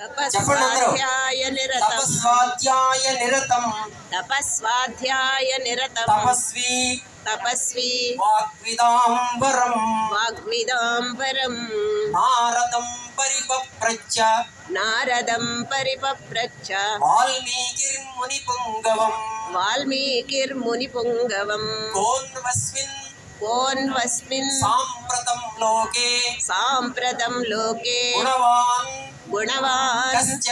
तपस्वाध्याय निरतम। तपस्वाध्याय निरतम। तपस्वाध्याय निरतम। तपस्वी। तपस्वी। वाग्विदाम्बरम वाग्विदाम्बरम नारदं परिपप्रच्छ। नारदं परिपप्रच्छ। वाल्मीकिर्मुनिपुङ्गवम्। वाल्मीकिर्मुनिपुङ्गवम्। कोन्वस्मिन्। कोन्वस्मिन्। साम्प्रतं लोके। साम्प्रतं लोके। गुणवान् गुणवान्। कश्च?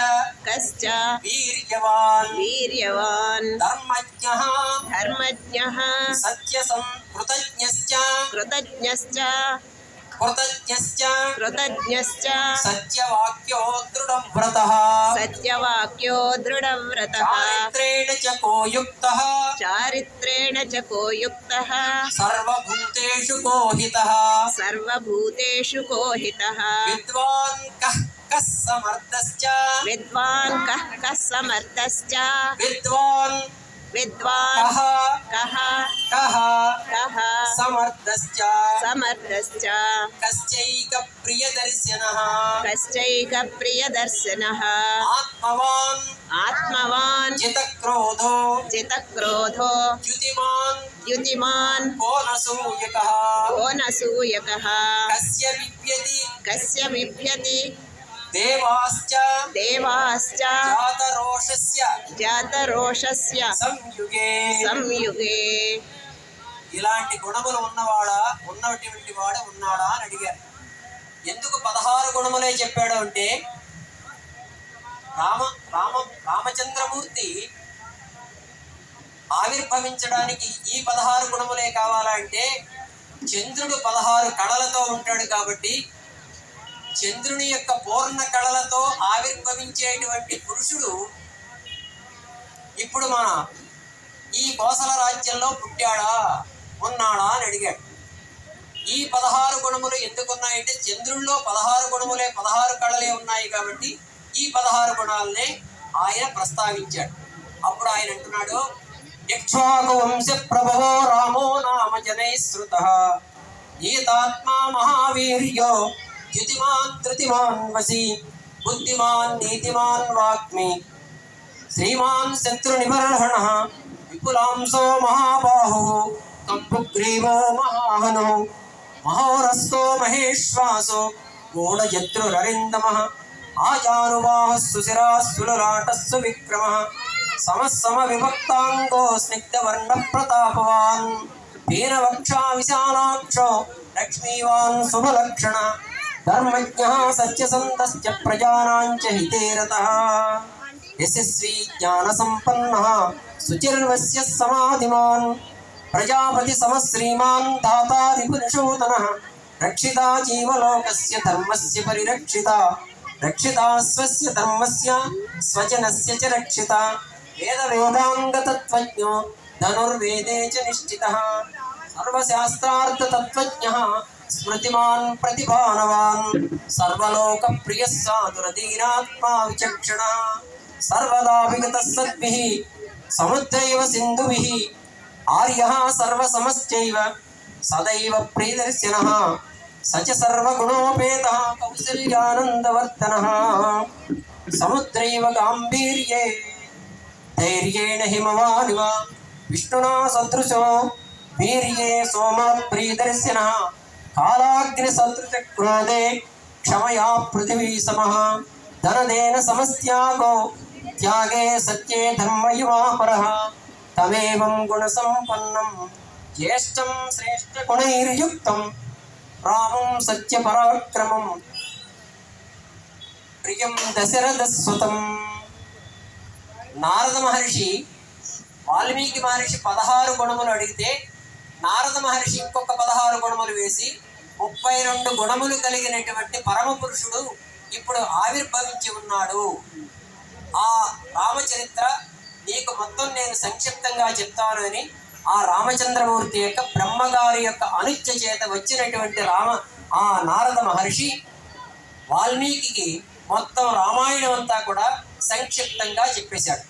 कश्च? वीर्यवान्। वीर्यवान्। धर्मज्ञः। धर्मज्ञः। सत्यसंकृतज्ञश्च कृतज्ञश्च। कृतज्ञश्च। कृतज्ञश्च। सत्यवाक्यो दृढव्रतः सत्यवाक्यो दृढव्रतः चारित्रेण च को युक्तः। चारित्रेण च को युक्तः। सर्वभूतेषु कोहितः सर्वभूतेषु विद्वान् कः? विद्वान समर्थश्च विद्वान कः? कः? समर्थश्च। विद्वान् विद्वान् जितक्रोधो। जितक्रोधो। द्युतिमान् द्युतिमान् कस्य बिभ्यति कस्य బిభ్యతి దేవాశ్చ దేవాశ్చ జాతరోషస్య జాతరోషస్య సంయుగే. సంయుగే. ఇలాంటి గుణములు ఉన్నవాడా? ఉన్నటువంటి వాడు ఉన్నాడా అని అడిగారు. ఎందుకు పదహారు గుణములే చెప్పాడు అంటే రామ రామ రామచంద్రమూర్తి ఆవిర్భవించడానికి ఈ పదహారు గుణములే కావాలా అంటే చంద్రుడు పదహారు కళలతో ఉంటాడు కాబట్టి చంద్రుని యొక్క పూర్ణ కళలతో ఆవిర్భవించేటువంటి పురుషుడు ఇప్పుడు మన ఈ కోసల రాజ్యంలో పుట్టాడా ఉన్నాడా అని అడిగాడు. ఈ పదహారు గుణములు ఎందుకున్నాయంటే చంద్రుల్లో పదహారు గుణములే పదహారు కళలే ఉన్నాయి కాబట్టి ఈ పదహారు గుణాలనే ఆయన ప్రస్తావించాడు. అప్పుడు ఆయన అంటున్నాడు యక్ష్వాకు వంశ ప్రభవో రామో నామ జనై శ్రుత ఈతాత్మా మహావీర్యో ద్యుతిమాన్ ధృతిమాన్ వసి బుద్ధిమాన్ నీతిమాన్ వాక్మి శ్రీమాన్ శత్రునిబర్హణ విపులాంశో మహాబాహు కంపుగ్రీవో మహాహను. మహోరస్తో మహేశ్వాసో గూఢయత్రురరిందమ ఆయానువాహ సుశిరాసులలాటస్సు విక్రమ. సమస్సమ విభక్తాంగో స్నిగ్ధవర్ణ ప్రతాపవాన్ వీరవక్షా విశాలాక్షో లక్ష్మీవాన్ శుభలక్షణ. धर्मज्ञः सत्यसन्तश्च प्रजानाञ्च हिते यशस्वी ज्ञान सुचिर्वस्य समाधिमान् प्रजापतिसमः श्रीमान् रक्षिता धर्म धर्मस्य परिरक्षिता, रक्षिता स्वस्य धर्मस्य, स्वजनस्य च रक्षिता, वेदवेदाङ्गतत्त्वज्ञो, धनुर्वेदे च निष्ठितः सर्वशास्त्रार्थतत्त्वज्ञः స్మృతిమాన్ ప్రతిభానవాన్ సర్వలోక సర్వలోకప్రియः సాధురదీనాత్మా విచక్షణ సర్వదా విగత సద్భి సముద్రైవ సింధుభిः ఆర్యः సర్వసమశ్చైవ సదైవ ప్రియదర్శనः సచ సర్వగుణోపేత కౌసల్యానందవర్తన సముద్రైవ గాంభీర్యే ధైర్యేణ హిమవానివ విష్ణునా సదృశో వీర్యే సోమ ప్రియదర్శన కాలాగ్ని సదృశ క్రోధే క్షమయా పృథివీ సమః ధనదేన సమస్త్యాగో త్యాగే సత్యే ధర్మయువాపరః తమేవం గుణసంపన్నం జ్యేష్టం శ్రేష్ఠ గుణైర్యుక్తం రామం సత్యపరాక్రమం ప్రియం దశరథస్వతం నారద మహర్షి వాల్మీకి మహర్షి పదహారు గుణములు అడిగితే నారద మహర్షి ఇంకొక పదహారు గుణములు వేసి ముప్పై రెండు గుణములు కలిగినటువంటి పరమ పురుషుడు ఇప్పుడు ఆవిర్భవించి ఉన్నాడు. ఆ రామచరిత్ర నీకు మొత్తం నేను సంక్షిప్తంగా చెప్తాను అని ఆ రామచంద్రమూర్తి యొక్క బ్రహ్మగారి యొక్క అనుజ్ఞ చేత వచ్చినటువంటి రామ ఆ నారద మహర్షి వాల్మీకి మొత్తం రామాయణం అంతా కూడా సంక్షిప్తంగా చెప్పేశాడు.